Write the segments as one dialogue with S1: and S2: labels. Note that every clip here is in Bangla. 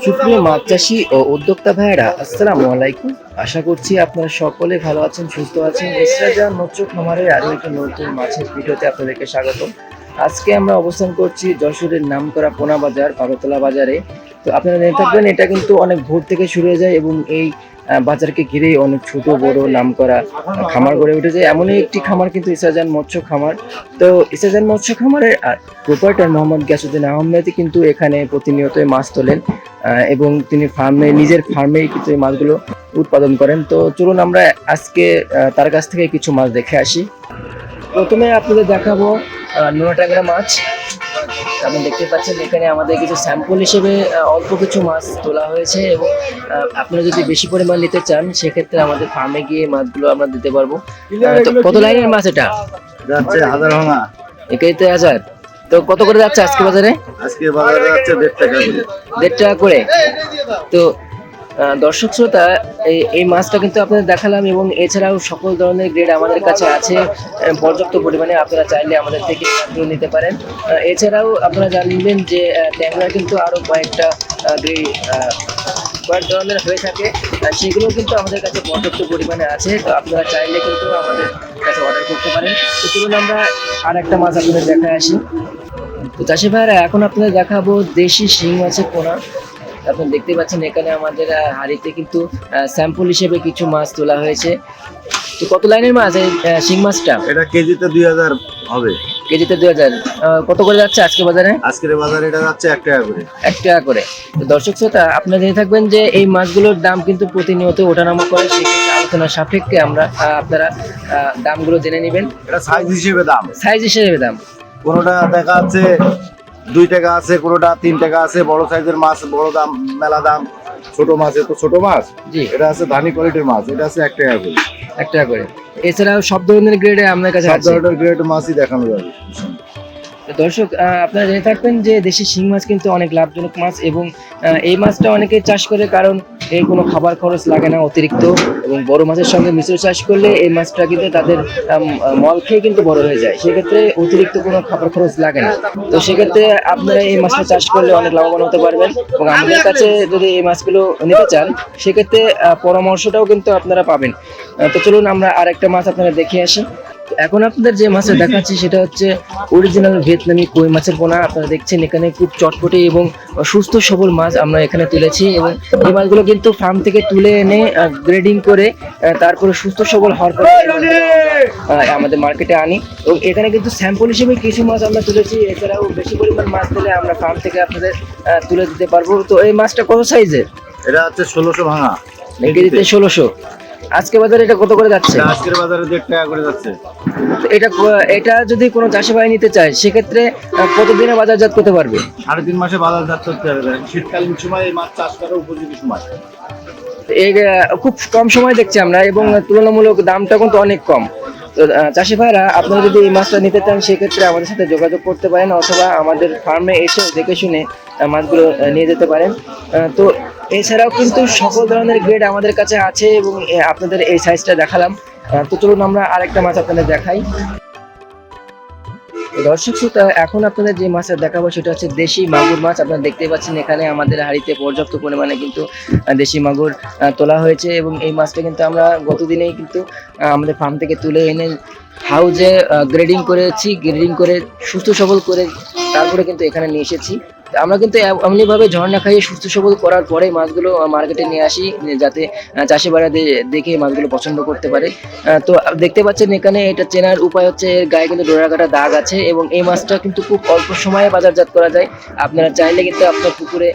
S1: সুপ্রিয় মাছ চাষি ও উদ্যোক্তা ভাইয়েরা, আসসালামু আলাইকুম। আশা করছি আপনারা সকলে ভালো আছেন, সুস্থ আছেন। ইসরাজা মৎস্য খামারের আরও একটি নতুন মাছের ভিডিওতে আপনাদেরকে স্বাগত আজকে আমরা অবস্থান করছি যশোরের নামকরা পোনা বাজার পাগতলা বাজারে। তো আপনারা জেনে থাকবেন, এটা কিন্তু অনেক ভোর থেকে শুরু হয়ে যায় এবং এই বাজারকে ঘিরেই অনেক ছোট, বড় নাম করা খামার গড়ে উঠেছে। এমনই একটি খামার কিন্তু ইসাজান মৎস্য খামার। তো ইসাজান মৎস্য খামারের প্রোপাইটার মোহাম্মদ গ্যাসুদ্দিন আহমেদ কিন্তু এখানে প্রতিনিয়তই মাছ তোলেন। এবং তিনি ফার্মে নিজের ফার্মেই কিন্তু এই মাছগুলো উৎপাদন করেন। তো চলুন আমরা আজকে তার কাছ থেকে কিছু মাছ দেখে আসি। প্রথমে আপনাদের দেখাবো আহ, নোনা ট্যাংরা মাছ। আপনি দেখতে পাচ্ছেন এখানে আমাদের কিছু স্যাম্পল হিসেবে অল্প কিছু মাছ তোলা হয়েছে এবং আপনারা যদি বেশি পরিমাণ নিতে চান সেক্ষেত্রে আমাদের ফার্মে গিয়ে মাছগুলো আমরা দিতে পারব। তো কত লাইনের মাছ এটা?
S2: হাজার ভাঙা
S1: একাইতে হাজার। তো কত করে যাচ্ছে আজকে বাজারে?
S2: আজকে বাজারে যাচ্ছে দেড় টাকা করে।
S1: দেড় টাকা করে? তো দর্শক শ্রোতা এই- এই মাছটা কিন্তু আপনাদের দেখালাম এবং এছাড়াও সকল ধরনের গ্রেড আমাদের কাছে আছে পর্যাপ্ত পরিমাণে আপনারা চাইলে আমাদের থেকে নিতে পারেন। এছাড়াও আপনারা জানবেন যে ট্যাংরা কিন্তু আরও কয়েকটা গ্রেড কয়েক ধরনের হয়ে থাকে সেগুলো কিন্তু আমাদের কাছে পর্যাপ্ত পরিমাণে আছে। তো আপনারা চাইলে কিন্তু আমাদের কাছে অর্ডার করতে পারেন। তো চলুন আমরা আর একটা মাছ আপনাদের দেখায় আসি। তো চাষি ভাইরা এখন আপনাদের দেখাবো দেশি শিং মাছের পোনা। আপনি দেখতে পাচ্ছেন এখানে আমাদের হাঁড়িতে কিন্তু স্যাম্পল হিসেবে কিছু মাছ তোলা হয়েছে। তো কত লাইনের মাছ এই শিং মাছটা?
S2: এটা কেজিতে দুই হাজার হবে।
S1: কেজিতে দুই হাজার। কত করে যাচ্ছে আজকে বাজারে?
S2: আজকের বাজারে এটা যাচ্ছে এক টাকা করে।
S1: এক টাকা করে। তো দর্শক শ্রোতা আপনারা জেনে থাকবেন যে এই মাছগুলোর দাম কিন্তু প্রতিনিয়ত ওঠানামা করে সেক্ষেত্রে আলোচনা সাপেক্ষে আমরা আপনারা দামগুলো জেনে নেবেন।
S2: এটা সাইজ হিসেবে দাম।
S1: সাইজ হিসেবে দাম।
S2: কোনোটা দেখা যাচ্ছে দুই টাকা আছে কোনোটা তিন টাকা আছে বড় সাইজের মাছ বড় দাম মেলা দাম। ছোট মাছ তো ছোট মাছ?
S1: জি।
S2: এটা আছে দানি কোয়ালিটির মাছ এটা আছে এক টাকা করে।
S1: এক টাকা করে। এছাড়াও সব ধরনের গ্রেডে আপনার কাছে
S2: সব ধরনের গ্রেড মাছই দেখানো যাবে।
S1: দর্শক আপনারা জেনে থাকবেন যে দেশি শিং মাছ কিন্তু অনেক লাভজনক মাছ এবং এই মাছটা অনেকে চাষ করে কারণ এর কোনো খাবার খরচ লাগে না অতিরিক্ত এবং বড় মাছের সঙ্গে মিশ্র চাষ করলে এই মাছটা কিন্তু তাদের মল খেয়ে কিন্তু বড় হয়ে যায়। সেক্ষেত্রে অতিরিক্ত কোনো খাবার খরচ লাগে না। তো সেক্ষেত্রে আপনারা এই মাছটা চাষ করলে অনেক লাভবান হতে পারবেন এবং আমাদের কাছে যদি এই মাছগুলো নিতে চান, সেক্ষেত্রে পরামর্শটাও কিন্তু আপনারা পাবেন। তো চলুন আমরা আরেকটা মাছ আপনারা দেখে আসি। এখন আপনাদের যে মাছটা দেখাচ্ছি সেটা হচ্ছে অরিজিনাল ভিয়েতনামি কই মাছের পোনা। আপনারা দেখছেন এখানে খুব চটপটে এবং সুস্থ সবল মাছ আমরা এখানে তুলেছি এবং এই মাছগুলো কিন্তু ফার্ম থেকে তুলে এনে গ্রেডিং করে তারপরে সুস্থ সবল হওয়ার পরে আমাদের মার্কেটে আনি। এবং এখানে কিন্তু স্যাম্পল হিসেবে কিছু মাছ আমরা তুলেছি এছাড়াও বেশি পরিমাণ মাছ তুলে আমরা ফার্ম থেকে আপনাদের তুলে দিতে পারব। তো এই মাছটা কত সাইজের
S2: এটা হচ্ছে ষোলোশো ভাঙা।
S1: কেজিতে ষোলোশো। আজকে বাজারে এটা কত করে যাচ্ছে?
S2: আজকের বাজারে দেড় টাকা করে যাচ্ছে।
S1: এটা এটা যদি কোনো চাষি ভাই নিতে চায় সেক্ষেত্রে কতদিনে বাজারজাত করতে পারবে?
S2: সাড়ে তিন মাসে বাজারজাত করতে হবে। শীতকালীন সময় এই মাছ চাষ করার উপযোগী সময়।
S1: খুব কম সময় দেখছি আমরা এবং তুলনামূলক দামটা কিন্তু অনেক কম। তো চাষি ভাইরা, আপনারা যদি এই মাছটা নিতে চান, সেক্ষেত্রে আমাদের সাথে যোগাযোগ করতে পারেন অথবা আমাদের ফার্মে এসে দেখে শুনে মাছগুলো নিয়ে যেতে পারেন। তো এছাড়াও কিন্তু সকল ধরনের গ্রেড আমাদের কাছে আছে এবং আপনাদের এই সাইজটা দেখালাম। তো চলুন আমরা আরেকটা মাছ আপনাদের দেখাই। দর্শক শ্রোতা, এখন আপনাদের যে মাছটা দেখাবো সেটা হচ্ছে দেশি মাগুর মাছ। আপনারা দেখতে পাচ্ছেন এখানে আমাদের হাড়িতে পর্যাপ্ত পরিমাণে কিন্তু দেশি মাগুর তোলা হয়েছে এবং এই মাছটা কিন্তু আমরা গতদিনেই কিন্তু আমাদের ফার্ম থেকে তুলে এনে হাউজে গ্রেডিং করেছি গ্রেডিং করে সুস্থ সবল করে তারপরে কিন্তু এখানে নিয়ে এসেছি। আমরা কিন্তু এমনি ভাবে ঝর্ণা খাইয়ে সুস্থ সবল করার পরে মাছগুলো মার্কেটে নিয়ে আসি যাতে চাষি দে- দেখে মাছগুলো পছন্দ করতে পারে। তো দেখতে পাচ্ছেন এখানে এটা চেনার উপায় হচ্ছে এর গায়ে কিন্তু ডোরা কাটা দাগ আছে এবং এই মাছটা কিন্তু খুব অল্প সময়ে বাজারজাত করা যায়। আপনারা চাইলে কিন্তু আপনার পুকুরে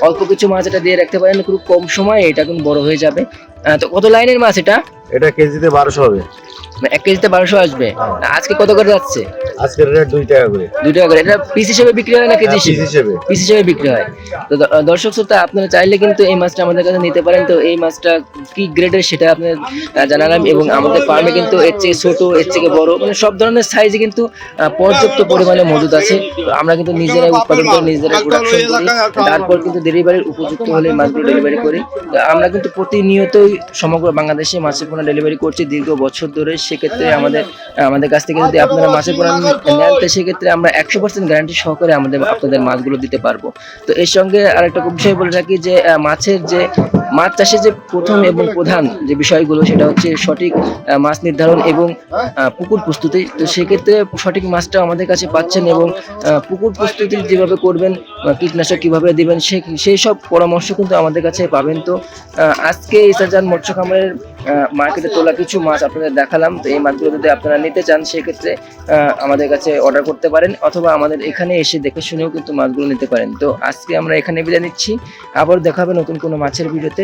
S1: অল্প কিছু মাছ এটা দিয়ে রাখতে পারেন খুব কম সময়ে এটা কিন্তু বড় হয়ে যাবে। তো কত লাইনের মাছ এটা?
S2: এটা কেজিতে বারোশো হবে।
S1: মানে এক কেজিতে বারোশো আসবে। আজকে কত করে যাচ্ছে?
S2: আজকের রেট দুই টাকা করে।
S1: দুই টাকা করে। এটা পিস হিসেবে বিক্রি হয় না কেজি
S2: পিস
S1: হিসেবে। পিস হিসেবে বিক্রি হয়। তো দর্শক শ্রোতা আপনারা চাইলে কিন্তু এই মাছটা আমাদের কাছে নিতে পারেন। তো এই মাছটা কি গ্রেডের সেটা আপনার জানালাম এবং আমাদের ফার্মে কিন্তু এর চেয়ে ছোট এর থেকে বড় মানে সব ধরনের সাইজে কিন্তু পর্যাপ্ত পরিমাণে মজুদ আছে। আমরা কিন্তু নিজেরাই উৎপাদন করে নিজেরাই প্রোডাকশন করি। তারপর কিন্তু ডেলিভারির উপযুক্ত হলে মাছগুলো ডেলিভারি করি। আমরা কিন্তু প্রতিনিয়তই সমগ্র বাংলাদেশে মাছের পোনা ডেলিভারি করছি। দীর্ঘ বছর ধরে সেক্ষেত্রে আমাদের আমাদের কাছ থেকে যদি আপনারা মাছের পোনা নেন সেক্ষেত্রে আমরা একশো পার্সেন্ট গ্যারান্টি সহকারে আমাদের, আপনাদের মাছগুলো দিতে পারব। তো এর সঙ্গে আরেকটা বিষয় বলে রাখি যে মাছের যে মাছ চাষে যে প্রথম এবং প্রধান যে বিষয়গুলো সেটা হচ্ছে সঠিক মাছ নির্ধারণ এবং পুকুর প্রস্তুতি। তো সেক্ষেত্রে সঠিক মাছটা আমাদের কাছে পাচ্ছেন এবং পুকুর প্রস্তুতি যেভাবে করবেন কীটনাশক কীভাবে দিবেন সে সেই সব পরামর্শ কিন্তু আমাদের কাছে পাবেন। তো আজকে ইসাজান মৎস্য খামারের মার্কেটে তোলা কিছু মাছ আপনাদের দেখালাম। তো এই মাছগুলো যদি আপনারা নিতে চান সেক্ষেত্রে আমাদের কাছে অর্ডার করতে পারেন অথবা আমাদের এখানে এসে দেখে শুনেও কিন্তু মাছগুলো নিতে পারেন। তো আজকে আমরা এখানে বিদায় নিচ্ছি। আবার দেখাবে নতুন কোনো মাছের ভিডিওতে।